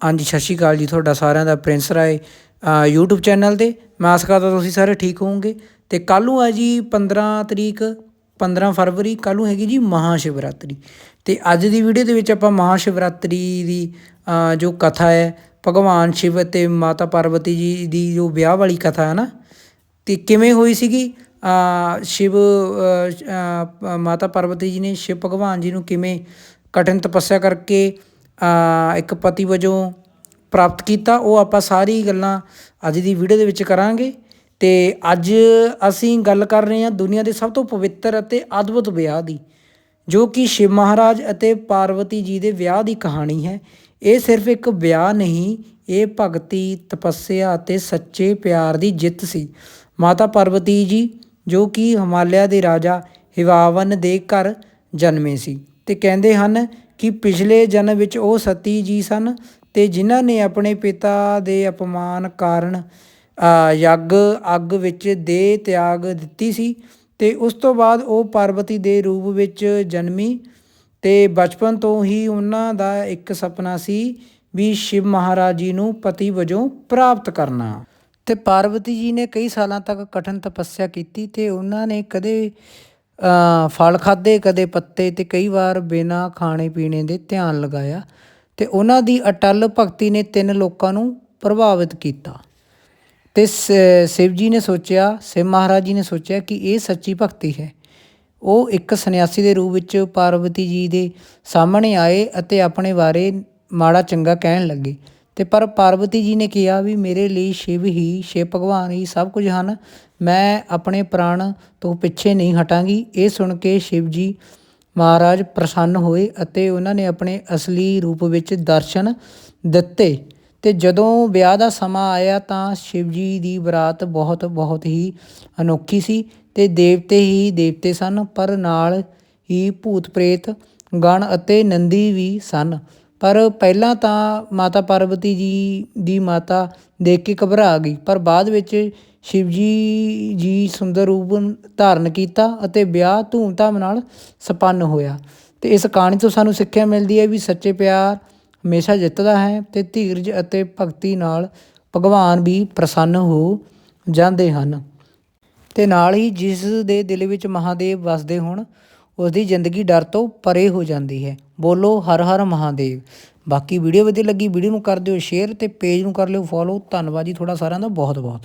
ਹਾਂਜੀ ਸਤਿ ਸ਼੍ਰੀ ਅਕਾਲ ਜੀ ਤੁਹਾਡਾ ਸਾਰਿਆਂ ਦਾ ਪ੍ਰਿੰਸ ਰਾਏ ਅ, YouTube ਚੈਨਲ ਤੇ। ਮੈਂ ਆਸ ਕਰਦਾ ਤੁਸੀਂ ਸਾਰੇ ਠੀਕ ਹੋਵੋਗੇ। ਤੇ ਕੱਲ੍ਹ ਨੂੰ ਹੈ ਜੀ 15 ਤਰੀਕ 15 ਫਰਵਰੀ ਕੱਲ੍ਹ ਨੂੰ ਹੈਗੀ ਜੀ ਮਹਾ ਸ਼ਿਵਰਾਤਰੀ ਤੇ ਅੱਜ ਦੀ ਵੀਡੀਓ ਦੇ ਵਿੱਚ ਆਪਾਂ ਮਹਾ ਸ਼ਿਵਰਾਤਰੀ ਦੀ ਜੋ ਕਥਾ ਹੈ ਭਗਵਾਨ ਸ਼ਿਵ ਅਤੇ ਮਾਤਾ ਪਾਰਵਤੀ ਜੀ ਦੀ ਜੋ ਵਿਆਹ ਵਾਲੀ ਕਥਾ ਹੈ ਨਾ ਤੇ ਕਿਵੇਂ ਹੋਈ ਸੀਗੀ? ਸ਼ਿਵ ਮਾਤਾ ਪਾਰਵਤੀ ਜੀ ਨੇ ਸ਼ਿਵ ਭਗਵਾਨ ਜੀ ਨੂੰ ਕਿਵੇਂ ਕਠਿਨ ਤਪੱਸਿਆ ਕਰਕੇ ਇੱਕ ਪਤੀ ਵਜੋਂ ਪ੍ਰਾਪਤ ਕੀਤਾ, ਉਹ ਆਪਾਂ ਸਾਰੀ ਗੱਲਾਂ ਅੱਜ ਦੀ ਵੀਡੀਓ ਦੇ ਵਿੱਚ ਕਰਾਂਗੇ। ਤੇ ਅੱਜ ਅਸੀਂ ਗੱਲ ਕਰ ਰਹੇ ਹਾਂ ਦੁਨੀਆ ਦੇ ਸਭ ਤੋਂ ਪਵਿੱਤਰ ਅਤੇ ਅਦਭੁਤ ਵਿਆਹ ਦੀ, ਜੋ ਕਿ ਸ਼ਿਵ ਮਹਾਰਾਜ ਅਤੇ ਪਾਰਵਤੀ ਜੀ ਦੇ ਵਿਆਹ ਦੀ ਕਹਾਣੀ ਹੈ। ਇਹ ਸਿਰਫ ਇੱਕ ਵਿਆਹ ਨਹੀਂ, ਇਹ ਭਗਤੀ, ਤਪੱਸਿਆ ਅਤੇ ਸੱਚੇ ਪਿਆਰ ਦੀ ਜਿੱਤ ਸੀ। ਮਾਤਾ ਪਾਰਵਤੀ ਜੀ, ਜੋ ਕਿ ਹਿਮਾਲਿਆ ਦੇ ਰਾਜਾ ਹਿਵਾਵਨ ਦੇ ਘਰ ਜਨਮੇ ਸੀ। ਤੇ ਕਹਿੰਦੇ ਹਨ ਕਿ ਪਿਛਲੇ ਜਨਮ ਵਿੱਚ ਉਹ ਸਤੀ ਜੀ ਸਨ ਤੇ ਜਿਨ੍ਹਾਂ ਨੇ ਆਪਣੇ ਪਿਤਾ ਦੇ ਅਪਮਾਨ ਕਾਰਨ ਯੱਗ, ਅੱਗ ਵਿੱਚ ਦੇ ਤਿਆਗ ਦਿੱਤੀ ਸੀ ਤੇ ਉਸ ਤੋਂ ਬਾਅਦ ਉਹ ਪਾਰਵਤੀ ਦੇ ਰੂਪ ਵਿੱਚ ਜਨਮੀ ਤੇ ਬਚਪਨ ਤੋਂ ਹੀ ਉਹਨਾਂ ਦਾ ਇੱਕ ਸੁਪਨਾ ਸੀ ਵੀ ਸ਼ਿਵ ਮਹਾਰਾਜ ਜੀ ਨੂੰ ਪਤੀ ਵਜੋਂ ਪ੍ਰਾਪਤ ਕਰਨਾ। ਤੇ ਪਾਰਵਤੀ ਜੀ ਨੇ ਕਈ ਸਾਲਾਂ ਤੱਕ ਕਠਿਨ ਤਪੱਸਿਆ ਕੀਤੀ ਤੇ ਉਹਨਾਂ ਨੇ ਕਦੇ ਫਲ ਖਾਦੇ ਕਦੇ ਪੱਤੇ ਤੇ ਕਈ ਵਾਰ ਬਿਨਾਂ ਖਾਣੇ ਪੀਣੇ ਦੇ ਧਿਆਨ ਲਗਾਇਆ ਤੇ ਉਹਨਾਂ ਦੀ ਅਟਲ ਭਗਤੀ ਨੇ ਤਿੰਨ ਲੋਕਾਂ ਨੂੰ ਪ੍ਰਭਾਵਿਤ ਕੀਤਾ। ਤੇ ਸ਼ਿਵ ਜੀ ਨੇ ਸੋਚਿਆ, ਸ਼ਿਵ ਮਹਾਰਾਜ ਜੀ ਨੇ ਸੋਚਿਆ ਕਿ ਇਹ ਸੱਚੀ ਭਗਤੀ ਹੈ। ਉਹ ਇੱਕ ਸੰਨਿਆਸੀ ਦੇ ਰੂਪ ਵਿੱਚ ਪਾਰਵਤੀ ਜੀ ਦੇ ਸਾਹਮਣੇ ਆਏ ਅਤੇ ਆਪਣੇ ਬਾਰੇ ਮਾੜਾ ਚੰਗਾ ਕਹਿਣ ਲੱਗੇ। ਤੇ ਪਰ ਪਾਰਵਤੀ ਜੀ ਨੇ ਕਿਹਾ ਵੀ ਮੇਰੇ ਲਈ ਸ਼ਿਵ ਹੀ, ਸ਼ਿਵ ਭਗਵਾਨ ਹੀ ਸਭ ਕੁਝ ਹਨ। ਮੈਂ ਆਪਣੇ ਪ੍ਰਾਣ ਤੋਂ ਪਿੱਛੇ ਨਹੀਂ ਹਟਾਂਗੀ। ਇਹ ਸੁਣ ਕੇ ਸ਼ਿਵ ਜੀ ਮਹਾਰਾਜ ਪ੍ਰਸੰਨ ਹੋਏ ਅਤੇ ਉਹਨਾਂ ਨੇ ਆਪਣੇ ਅਸਲੀ ਰੂਪ ਵਿੱਚ ਦਰਸ਼ਨ ਦਿੱਤੇ। ਤੇ ਜਦੋਂ ਵਿਆਹ ਦਾ ਸਮਾਂ ਆਇਆ ਤਾਂ ਸ਼ਿਵ ਜੀ ਦੀ ਬਰਾਤ ਬਹੁਤ ਬਹੁਤ ਹੀ ਅਨੋਖੀ ਸੀ ਤੇ ਦੇਵਤੇ ਹੀ ਦੇਵਤੇ ਸਨ, ਪਰ ਨਾਲ ਹੀ ਭੂਤ ਪ੍ਰੇਤ ਗਣ ਅਤੇ ਨੰਦੀ ਵੀ ਸਨ। ਪਰ ਪਹਿਲਾਂ ਤਾਂ ਮਾਤਾ ਪਾਰਵਤੀ ਜੀ ਦੀ ਮਾਤਾ ਦੇਖ ਕੇ ਘਬਰਾ ਗਈ, ਪਰ ਬਾਅਦ ਵਿੱਚ ਸ਼ਿਵ ਜੀ ਜੀ ਸੁੰਦਰ ਰੂਪ ਧਾਰਨ ਕੀਤਾ ਅਤੇ ਵਿਆਹ ਧੂਮਧਾਮ ਨਾਲ ਸੰਪੰਨ ਹੋਇਆ। ਤੇ ਇਸ ਕਹਾਣੀ ਤੋਂ ਸਾਨੂੰ ਸਿੱਖਿਆ ਮਿਲਦੀ ਹੈ ਵੀ ਸੱਚੇ ਪਿਆਰ ਹਮੇਸ਼ਾ ਜਿੱਤਦਾ ਹੈ ਤੇ ਧੀਰਜ ਅਤੇ ਭਗਤੀ ਨਾਲ ਭਗਵਾਨ ਵੀ ਪ੍ਰਸੰਨ ਹੋ ਜਾਂਦੇ ਹਨ। ਤੇ ਨਾਲ ਹੀ ਜਿਸ ਦੇ ਦਿਲ ਵਿੱਚ ਮਹਾਦੇਵ ਵਸਦੇ ਹੋਣ ਉਸ ਦੀ ਜ਼ਿੰਦਗੀ ਡਰ ਤੋਂ ਪਰੇ ਹੋ ਜਾਂਦੀ ਹੈ। ਬੋਲੋ, ਹਰ ਹਰ ਮਹਾਦੇਵ। ਬਾਕੀ ਵੀਡੀਓ ਵਧੀਆ ਲੱਗੀ, ਵੀਡੀਓ ਨੂੰ ਕਰ ਦਿਓ ਸ਼ੇਅਰ ਤੇ ਪੇਜ ਨੂੰ ਕਰ ਲਿਓ ਫੋਲੋ ਧੰਨਵਾਦ ਜੀ ਤੁਹਾਡਾ ਸਾਰਿਆਂ ਦਾ ਬਹੁਤ ਬਹੁਤ